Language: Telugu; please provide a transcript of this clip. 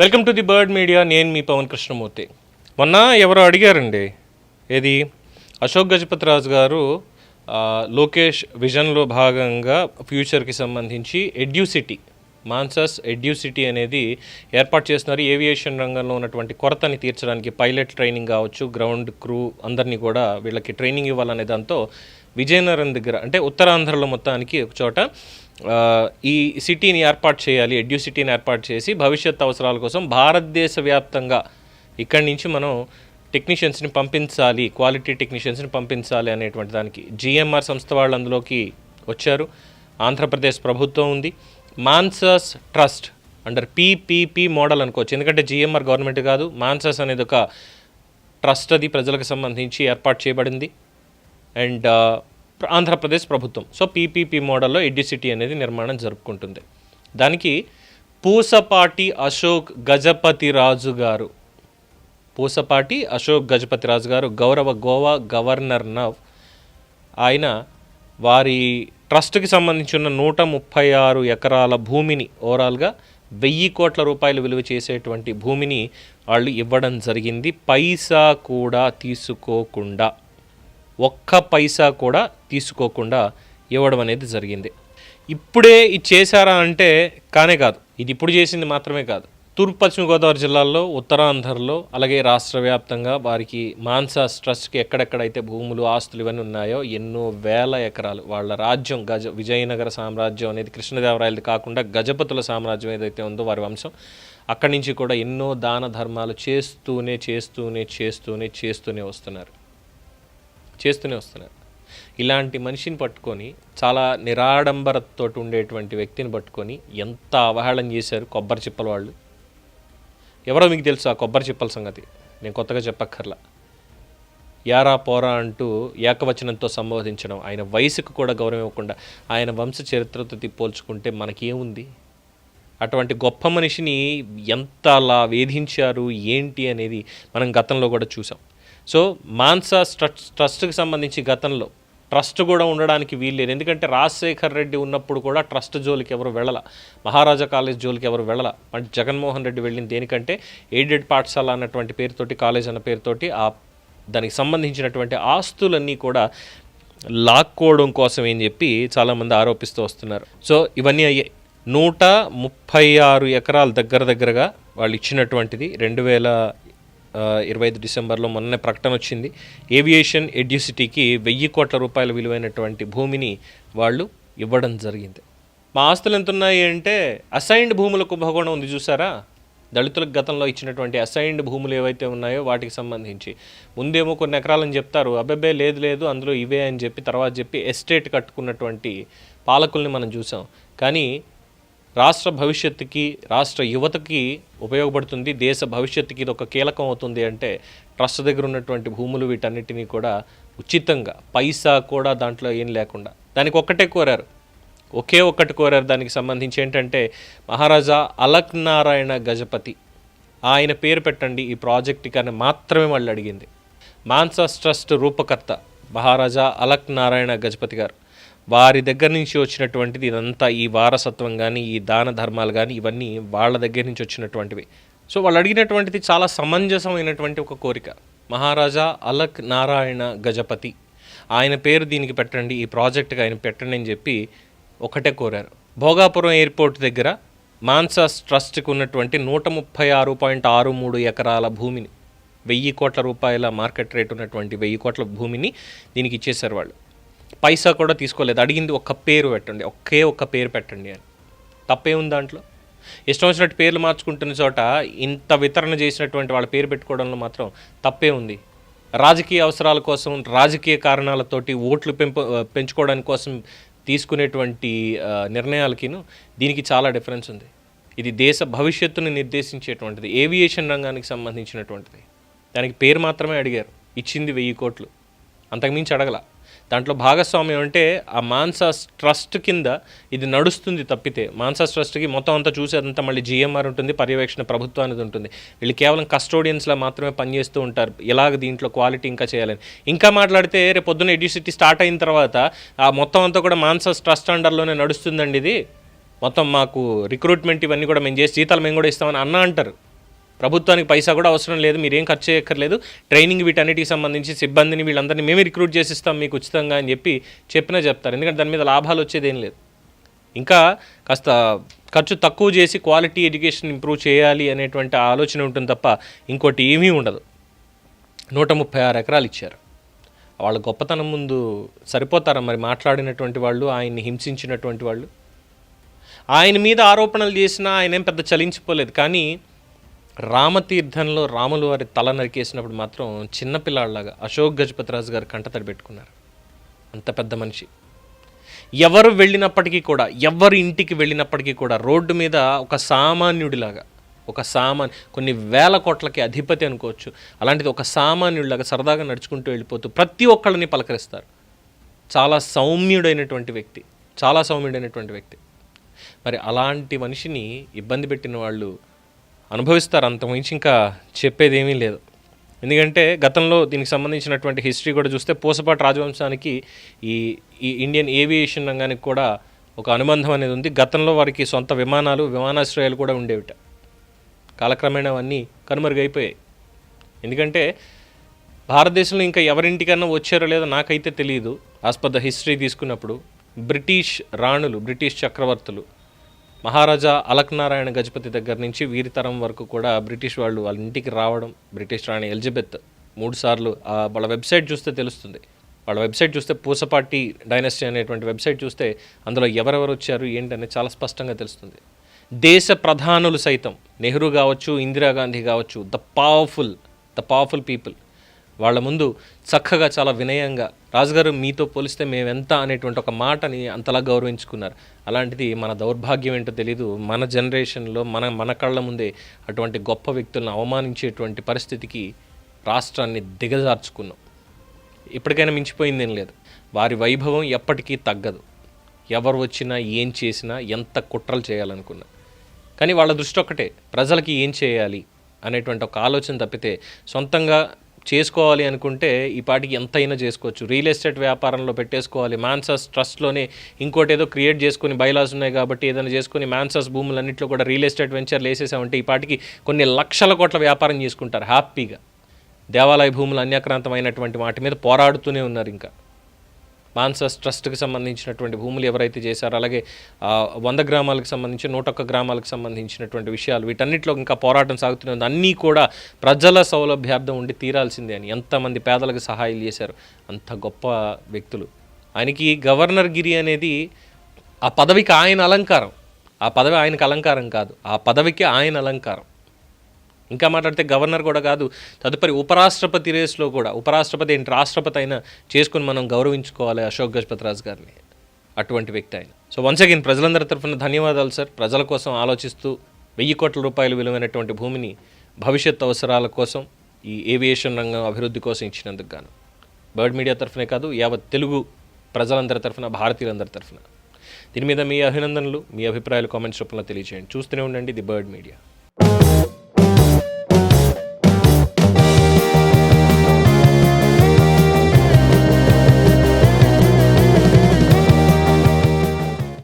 Welcome to the bird media. నేను మీ పవన్ కృష్ణమూర్తి. మొన్న ఎవరో అడిగారండి. ఏది? అశోక్ గజపతి రాజు గారు లోకేష్ విజన్లో భాగంగా ఫ్యూచర్కి సంబంధించి ఎడ్యూసిటీ మాన్సస్ ఎడ్యూసిటీ అనేది ఏర్పాటు చేస్తున్నారు. ఏవియేషన్ రంగంలో ఉన్నటువంటి కొరతని తీర్చడానికి పైలట్ ట్రైనింగ్ కావచ్చు గ్రౌండ్ క్రూ అందరినీ కూడా వీళ్ళకి ట్రైనింగ్ ఇవ్వాలనే దాంతో విజయనగరం దగ్గర అంటే ఉత్తరాంధ్రలో మొత్తానికి ఒక చోట ఈ సిటీని ఏర్పాటు చేయాలి ఎడ్యూ సిటీని ఏర్పాటు చేసి భవిష్యత్ అవసరాల కోసం భారతదేశ వ్యాప్తంగా ఇక్కడి నుంచి మనం టెక్నీషియన్స్ని పంపించాలి క్వాలిటీ టెక్నీషియన్స్ని పంపించాలి అనేటువంటి దానికి జిఎంఆర్ సంస్థ వాళ్ళు అందులోకి వచ్చారు. ఆంధ్రప్రదేశ్ ప్రభుత్వం ఉంది. Mansas trust under PPP model అనుకోవచ్చు. ఎందుకంటే జిఎంఆర్ గవర్నమెంట్ కాదు మాన్సస్ అనేది ఒక ట్రస్ట్ అది ప్రజలకు సంబంధించి ఏర్పాటు చేయబడింది. అండ్ ఆంధ్రప్రదేశ్ ప్రభుత్వం. సో పీపీపీ మోడల్లో ఎడ్డిసిటీ అనేది నిర్మాణం జరుపుకుంటుంది. దానికి పూసపాటి అశోక్ గజపతి రాజు గారు. పూసపాటి అశోక్ గజపతి రాజు గారు గౌరవ గోవా గవర్నర్ నవ్. ఆయన వారి ట్రస్ట్కి సంబంధించిన నూట ముప్పై ఆరు ఎకరాల భూమిని ఓవరాల్గా వెయ్యి కోట్ల రూపాయలు విలువ చేసేటువంటి భూమిని వాళ్ళు ఇవ్వడం జరిగింది. పైసా కూడా తీసుకోకుండా. ఒక్క పైసా కూడా తీసుకోకుండా ఇవ్వడం అనేది జరిగింది. ఇప్పుడే ఇది చేశారా అంటే కానే కాదు. ఇది ఇప్పుడు చేసింది మాత్రమే కాదు. తూర్పు పశ్చిమ గోదావరి జిల్లాల్లో ఉత్తరాంధ్రలో అలాగే రాష్ట్ర వ్యాప్తంగా వారికి మాన్సాస్ ట్రస్ట్కి ఎక్కడెక్కడైతే భూములు ఆస్తులు ఇవన్నీ ఉన్నాయో ఎన్నో వేల ఎకరాలు. వాళ్ళ రాజ్యం గజ విజయనగర సామ్రాజ్యం అనేది కృష్ణదేవరాయలది కాకుండా గజపతుల సామ్రాజ్యం ఏదైతే ఉందో వారి వంశం. అక్కడి నుంచి కూడా ఎన్నో దాన ధర్మాలు చేస్తూనే చేస్తూనే చేస్తూనే చేస్తూనే వస్తున్నారు. చేస్తూనే వస్తున్నారు ఇలాంటి మనిషిని పట్టుకొని చాలా నిరాడంబరతో ఉండేటువంటి వ్యక్తిని పట్టుకొని ఎంత అవహేళన చేశారు కొబ్బరి చిప్పల వాళ్ళు? ఎవరో మీకు తెలుసు ఆ కొబ్బరి చిప్పల సంగతి. నేను కొత్తగా చెప్పక్కర్లా. యారా పోరా అంటూ ఏకవచనంతో సంబోధించడం ఆయన వయసుకు కూడా గౌరవం ఇవ్వకుండా ఆయన వంశ చరిత్రతో పోల్చుకుంటే మనకేముంది? అటువంటి గొప్ప మనిషిని ఎంత అలా వేధించారు ఏంటి అనేది మనం గతంలో కూడా చూసాం. సో మాన్సా ట్రస్ట్ ట్రస్ట్కి సంబంధించి గతంలో ట్రస్ట్ కూడా ఉండడానికి వీల్లేదు ఎందుకంటే రాజశేఖర్ రెడ్డి ఉన్నప్పుడు కూడా ట్రస్ట్ జోలికి ఎవరు వెళ్ళల మహారాజా కాలేజ్ జోలికి ఎవరు వెళ్ళల. అంటే జగన్మోహన్ రెడ్డి వెళ్ళింది దేనికంటే ఎయిడెడ్ పాఠశాల అన్నటువంటి పేరుతోటి కాలేజ్ అన్న పేరుతోటి ఆ దానికి సంబంధించినటువంటి ఆస్తులన్నీ కూడా లాక్కోవడం కోసం అని చెప్పి చాలామంది ఆరోపిస్తూ వస్తున్నారు. సో ఇవన్నీ అయ్యాయి నూట ముప్పై ఆరు ఎకరాల దగ్గర దగ్గరగా వాళ్ళు ఇచ్చినటువంటిది. రెండు వేల ఇరవై ఐదు డిసెంబర్లో మొన్ననే ప్రకటన వచ్చింది. ఏవియేషన్ ఎడ్యూసిటీకి వెయ్యి కోట్ల రూపాయల విలువైనటువంటి భూమిని వాళ్ళు ఇవ్వడం జరిగింది. మా ఆస్తులు ఎంత ఉన్నాయి అంటే అసైన్డ్ భూముల కుంభకోణం ఉంది చూసారా? దళితులకు గతంలో ఇచ్చినటువంటి అసైన్డ్ భూములు ఏవైతే ఉన్నాయో వాటికి సంబంధించి. ముందేమో కొన్ని ఎకరాలని చెప్తారు. అబ్బెబ్బే లేదు లేదు అందులో ఇవే అని చెప్పి తర్వాత చెప్పి ఎస్టేట్ కట్టుకున్నటువంటి పాలకుల్ని మనం చూసాం. కానీ రాష్ట్ర భవిష్యత్తుకి రాష్ట్ర యువతకి ఉపయోగపడుతుంది. దేశ భవిష్యత్తుకి ఇది ఒక కీలకం అవుతుంది అంటే ట్రస్ట్ దగ్గర ఉన్నటువంటి భూములు వీటన్నిటినీ కూడా ఉచితంగా పైసా కూడా దాంట్లో ఏం లేకుండా. దానికి ఒక్కటే కోరారు. ఒకే ఒక్కటి కోరారు. దానికి సంబంధించి ఏంటంటే మహారాజా అలక్ నారాయణ గజపతి. ఆయన పేరు పెట్టండి. ఈ ప్రాజెక్ట్కి అని మాత్రమే వాళ్ళు అడిగింది. మాన్సాస్ ట్రస్ట్ రూపకర్త మహారాజా అలక్ నారాయణ గజపతి గారు. వారి దగ్గర నుంచి వచ్చినటువంటిది ఇదంతా ఈ వారసత్వం కానీ ఈ దాన ధర్మాలు కానీ ఇవన్నీ వాళ్ళ దగ్గర నుంచి వచ్చినటువంటివి. సో వాళ్ళు అడిగినటువంటిది చాలా సమంజసమైనటువంటి ఒక కోరిక. మహారాజా అలక్ నారాయణ గజపతి ఆయన పేరు దీనికి పెట్టండి ఈ ప్రాజెక్ట్కి ఆయన పెట్టండి అని చెప్పి ఒకటే కోరారు. భోగాపురం ఎయిర్పోర్ట్ దగ్గర మాన్సాస్ ట్రస్ట్కి ఉన్నటువంటి నూట ముప్పై ఆరు పాయింట్ ఆరు మూడు ఎకరాల భూమిని వెయ్యి కోట్ల రూపాయల మార్కెట్ రేట్ ఉన్నటువంటి వెయ్యి కోట్ల భూమిని దీనికి ఇచ్చేశారు వాళ్ళు. పైసా కూడా తీసుకోలేదు. అడిగింది ఒక్క పేరు పెట్టండి. ఒకే ఒక్క పేరు పెట్టండి అని. తప్పే ఉంది దాంట్లో? ఇష్టం వచ్చినట్టు పేర్లు మార్చుకుంటున్న చోట ఇంత వితరణ చేసినటువంటి వాళ్ళ పేరు పెట్టుకోవడంలో మాత్రం తప్పే ఉంది రాజకీయ అవసరాల కోసం రాజకీయ కారణాలతోటి ఓట్లు పెంపు పెంచుకోవడానికి కోసం తీసుకునేటువంటి నిర్ణయాలకిను దీనికి చాలా డిఫరెన్స్ ఉంది. ఇది దేశ భవిష్యత్తును నిర్దేశించేటువంటిది. ఏవియేషన్ రంగానికి సంబంధించినటువంటిది. దానికి పేరు మాత్రమే అడిగారు. ఇచ్చింది వెయ్యి కోట్లు. అంతకుమించి అడగల. దాంట్లో భాగస్వామ్యం అంటే ఆ మాన్సాస్ ట్రస్ట్ కింద ఇది నడుస్తుంది తప్పితే. మాన్సాస్ ట్రస్ట్కి మొత్తం అంతా చూసేదంతా మళ్ళీ జిఎంఆర్ ఉంటుంది పర్యవేక్షణ ప్రభుత్వం అనేది ఉంటుంది. వీళ్ళు కేవలం కస్టోడియన్స్లా మాత్రమే పనిచేస్తూ ఉంటారు. ఎలాగ దీంట్లో క్వాలిటీ ఇంకా చేయాలని. ఇంకా మాట్లాడితే రేపు పొద్దున్న ఎడ్యూసిటీ స్టార్ట్ అయిన తర్వాత ఆ మొత్తం అంతా కూడా మాన్సాస్ ట్రస్ట్ అండర్లోనే నడుస్తుందండి ఇది. మొత్తం మాకు రిక్రూట్మెంట్ ఇవన్నీ కూడా మేము చేసి జీతాలు మేము కూడా ఇస్తామని అన్న అంటారు. ప్రభుత్వానికి పైసా కూడా అవసరం లేదు మీరేం ఖర్చు చేయక్కర్లేదు. ట్రైనింగ్ వీటన్నిటికి సంబంధించి సిబ్బందిని వీళ్ళందరినీ మేమే రిక్రూట్ చేసిస్తాం మీకు ఉచితంగా అని చెప్పి చెప్పినా చెప్తారు. ఎందుకంటే దాని మీద లాభాలు వచ్చేది ఏం లేదు. ఇంకా కాస్త ఖర్చు తక్కువ చేసి క్వాలిటీ ఎడ్యుకేషన్ ఇంప్రూవ్ చేయాలి అనేటువంటి ఆలోచన ఉంటుంది తప్ప ఇంకోటి ఏమీ ఉండదు. నూట ముప్పై ఆరు ఎకరాలు ఇచ్చారు. వాళ్ళ గొప్పతనం ముందు సరిపోతారా మరి మాట్లాడినటువంటి వాళ్ళు ఆయన్ని హింసించినటువంటి వాళ్ళు? ఆయన మీద ఆరోపణలు చేసినా ఆయన ఏం పెద్ద చలించిపోలేదు. కానీ రామతీర్థంలో రాములు వారి తల నరికేసినప్పుడు మాత్రం చిన్నపిల్లాళ్ళలాగా అశోక్ గజపతిరాజు గారు కంటతడి పెట్టుకున్నారు అంత పెద్ద మనిషి. ఎవరు వెళ్ళినప్పటికీ కూడా ఎవరి ఇంటికి వెళ్ళినప్పటికీ కూడా రోడ్డు మీద ఒక సామాన్యుడిలాగా ఒక సామాన్ కొన్ని వేల కోట్లకి అధిపతి అనుకోవచ్చు. అలాంటిది ఒక సామాన్యుడిలాగా సరదాగా నడుచుకుంటూ వెళ్ళిపోతూ ప్రతి ఒక్కళ్ళని పలకరిస్తారు. చాలా సౌమ్యుడైనటువంటి వ్యక్తి చాలా సౌమ్యుడైనటువంటి వ్యక్తి. మరి అలాంటి మనిషిని ఇబ్బంది పెట్టిన వాళ్ళు అనుభవిస్తారు. అంత మించి ఇంకా చెప్పేది ఏమీ లేదు. ఎందుకంటే గతంలో దీనికి సంబంధించినటువంటి హిస్టరీ కూడా చూస్తే పూసపాటి రాజవంశానికి ఈ ఈ ఇండియన్ ఏవియేషన్ రంగానికి కూడా ఒక అనుబంధం అనేది ఉంది. గతంలో వారికి సొంత విమానాలు విమానాశ్రయాలు కూడా ఉండేవిట. కాలక్రమేణా అవన్నీ కనుమరుగైపోయాయి. ఎందుకంటే భారతదేశంలో ఇంకా ఎవరింటికన్నా వచ్చారో లేదో నాకైతే తెలియదు ఆస్పద హిస్టరీ తీసుకున్నప్పుడు బ్రిటిష్ రాణులు బ్రిటిష్ చక్రవర్తులు మహారాజా అలక్నారాయణ గజపతి దగ్గర నుంచి వీరితరం వరకు కూడా బ్రిటిష్ వాళ్ళు వాళ్ళ ఇంటికి రావడం బ్రిటిష్ రాణి ఎలిజబెత్ మూడుసార్లు వాళ్ళ వెబ్సైట్ చూస్తే తెలుస్తుంది. వాళ్ళ వెబ్సైట్ చూస్తే పూసపాటి డైనస్టీ అనేటువంటి వెబ్సైట్ చూస్తే అందులో ఎవరెవరు వచ్చారు ఏంటనేది చాలా స్పష్టంగా తెలుస్తుంది. దేశ ప్రధానులు సైతం నెహ్రూ కావచ్చు ఇందిరాగాంధీ కావచ్చు the powerful the powerful people వాళ్ళ ముందు చక్కగా చాలా వినయంగా రాజుగారు మీతో పోలిస్తే మేమెంత అనేటువంటి ఒక మాటని అంతలా గౌరవించుకున్నారు. అలాంటిది మన దౌర్భాగ్యం ఏంటో తెలీదు. మన జనరేషన్లో మన మన కళ్ళ ముందే అటువంటి గొప్ప వ్యక్తులను అవమానించేటువంటి పరిస్థితికి రాష్ట్రాన్ని దిగజార్చుకున్నాం. ఇప్పటికైనా మించిపోయిందేం లేదు. వారి వైభవం ఎప్పటికీ తగ్గదు. ఎవరు వచ్చినా ఏం చేసినా ఎంత కుట్రలు చేయాలనుకున్నా. కానీ వాళ్ళ దృష్టి ఒక్కటే ప్రజలకి ఏం చేయాలి అనేటువంటి ఒక ఆలోచన తప్పితే సొంతంగా చేసుకోవాలి అనుకుంటే ఈ పాటికి ఎంతైనా చేసుకోవచ్చు. రియల్ ఎస్టేట్ వ్యాపారంలో పెట్టేసుకోవాలి. మాన్సస్ ట్రస్ట్లోనే ఇంకోటి ఏదో క్రియేట్ చేసుకుని బైలాస్ ఉన్నాయి కాబట్టి ఏదైనా చేసుకుని మాన్సస్ భూములన్నింటిలో కూడా రియల్ ఎస్టేట్ వెంచర్లు వేసేసామంటే ఈ పాటికి కొన్ని లక్షల కోట్ల వ్యాపారం చేసుకుంటారు హ్యాపీగా. దేవాలయ భూములు అన్యాక్రాంతమైనటువంటి వాటి మీద పోరాడుతూనే ఉన్నారు ఇంకా. మాన్సస్ ట్రస్ట్కి సంబంధించినటువంటి భూములు ఎవరైతే చేశారో అలాగే వంద గ్రామాలకు సంబంధించి నూట ఒక్క గ్రామాలకు సంబంధించినటువంటి విషయాలు వీటన్నిటిలో ఇంకా పోరాటం సాగుతున్నది అన్నీ కూడా ప్రజల సౌలభ్యార్థం ఉండి తీరాల్సిందే అని ఎంతమంది పేదలకు సహాయాలు చేశారు అంత గొప్ప వ్యక్తులు. ఆయనకి గవర్నర్ గిరి అనేది ఆ పదవికి ఆయన అలంకారం ఆ పదవి ఆయనకు అలంకారం కాదు ఆ పదవికి ఆయన అలంకారం. ఇంకా మాట్లాడితే గవర్నర్ కూడా కాదు తదుపరి ఉపరాష్ట్రపతి రేస్లో కూడా ఉపరాష్ట్రపతి ఏంటి రాష్ట్రపతి అయినా చేసుకుని మనం గౌరవించుకోవాలి అశోక్ గజపతి రాజు గారిని అటువంటి వ్యక్తి ఆయన. సో వన్స్ అగైన్ ప్రజలందరి తరఫున ధన్యవాదాలు సార్ ప్రజల కోసం ఆలోచిస్తూ వెయ్యి కోట్ల రూపాయలు విలువైనటువంటి భూమిని భవిష్యత్ అవసరాల కోసం ఈ ఏవియేషన్ రంగం అభివృద్ధి కోసం ఇచ్చినందుకు గాను. బర్డ్ మీడియా తరఫునే కాదు యావత్ తెలుగు ప్రజలందరి తరఫున భారతీయులందరి తరఫున. దీని మీద మీ అభినందనలు మీ అభిప్రాయాలు కామెంట్స్ రూపంలో తెలియజేయండి. చూస్తూనే ఉండండి ది బర్డ్ మీడియా.